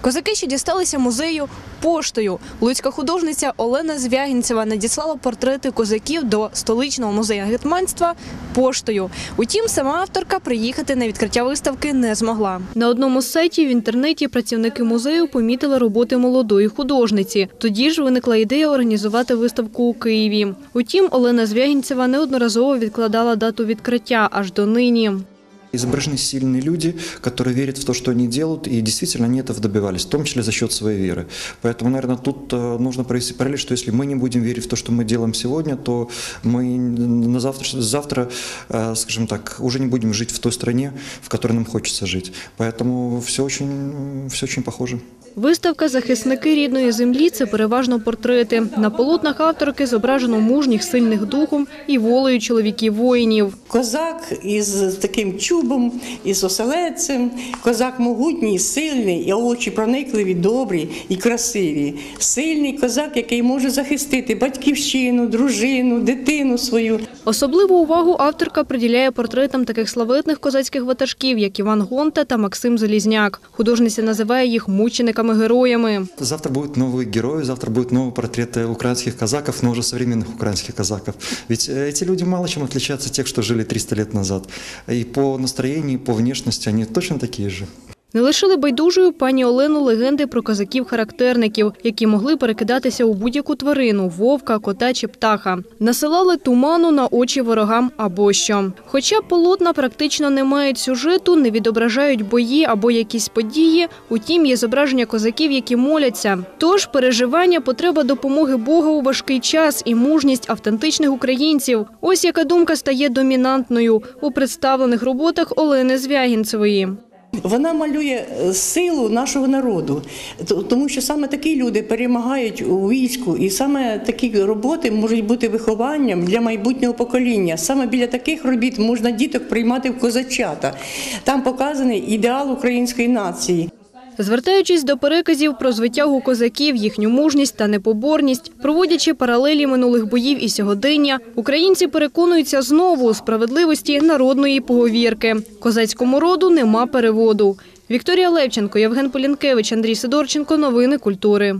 Козаки, що дісталися музею поштою. Луцька художниця Олена Звягінцева надіслала портрети козаків до столичного музею гетьманства поштою. Утім, сама авторка приїхати на відкриття виставки не змогла. На одному з сайтів в інтернеті працівники музею помітили роботи молодої художниці. Тоді ж виникла ідея організувати виставку у Києві. Утім, Олена Звягінцева неодноразово відкладала дату відкриття аж до нині. Изображены сильные люди, которые верят в то, что они делают, и действительно они этого добивались, в том числе за счет своей веры. Поэтому, наверное, тут э, нужно провести параллель, что если мы не будем верить в то, что мы делаем сегодня, то мы на завтра, завтра э, скажем так, уже не будем жить в той стране, в которой нам хочется жить. Поэтому все очень, все очень похоже. Виставка Захисники рідної землі це переважно портрети. На полотнах авторки зображено мужніх, сильних духом і волею чоловіків воїнів. Козак із таким чубом, із оселедцем. Козак могутній, сильний, і очі проникливі, добрі і красиві. Сильний козак, який може захистити батьківщину, дружину, дитину свою. Особливу увагу авторка приділяє портретам таких славетних козацьких ватажків, як Іван Гонта та Максим Залізняк. Художниця називає їх мучениками-героями. Завтра будут новые герои, завтра будут новые портреты украинских казаков, но уже современных украинских казаков. Ведь э, эти люди мало чем отличаются от тех, что жили 300 лет назад. И по настроению, и по внешности они точно такие же. Не лишили байдужою пані Олену легенди про козаків-характерників, які могли перекидатися у будь-яку тварину – вовка, кота чи птаха. Насилали туману на очі ворогам або що. Хоча полотна практично не мають сюжету, не відображають бої або якісь події, утім є зображення козаків, які моляться. Тож переживання, потреба допомоги Бога у важкий час і мужність автентичних українців. Ось яка думка стає домінантною у представлених роботах Олени Звягінцевої. Вона малює е, силу нашого народу, тому що саме такі люди перемагають у війську, і саме такі роботи можуть бути вихованням для майбутнього покоління. Саме біля таких робіт можна діток приймати в козачата. Там показаний ідеал української нації. Звертаючись до переказів про звитягу козаків, їхню мужність та непоборність, проводячи паралелі минулих боїв і сьогодення, українці переконуються знову у справедливості народної поговірки. Козацькому роду нема переводу. Вікторія Левченко, Євген Полінкевич, Андрій Сидорченко. Новини культури.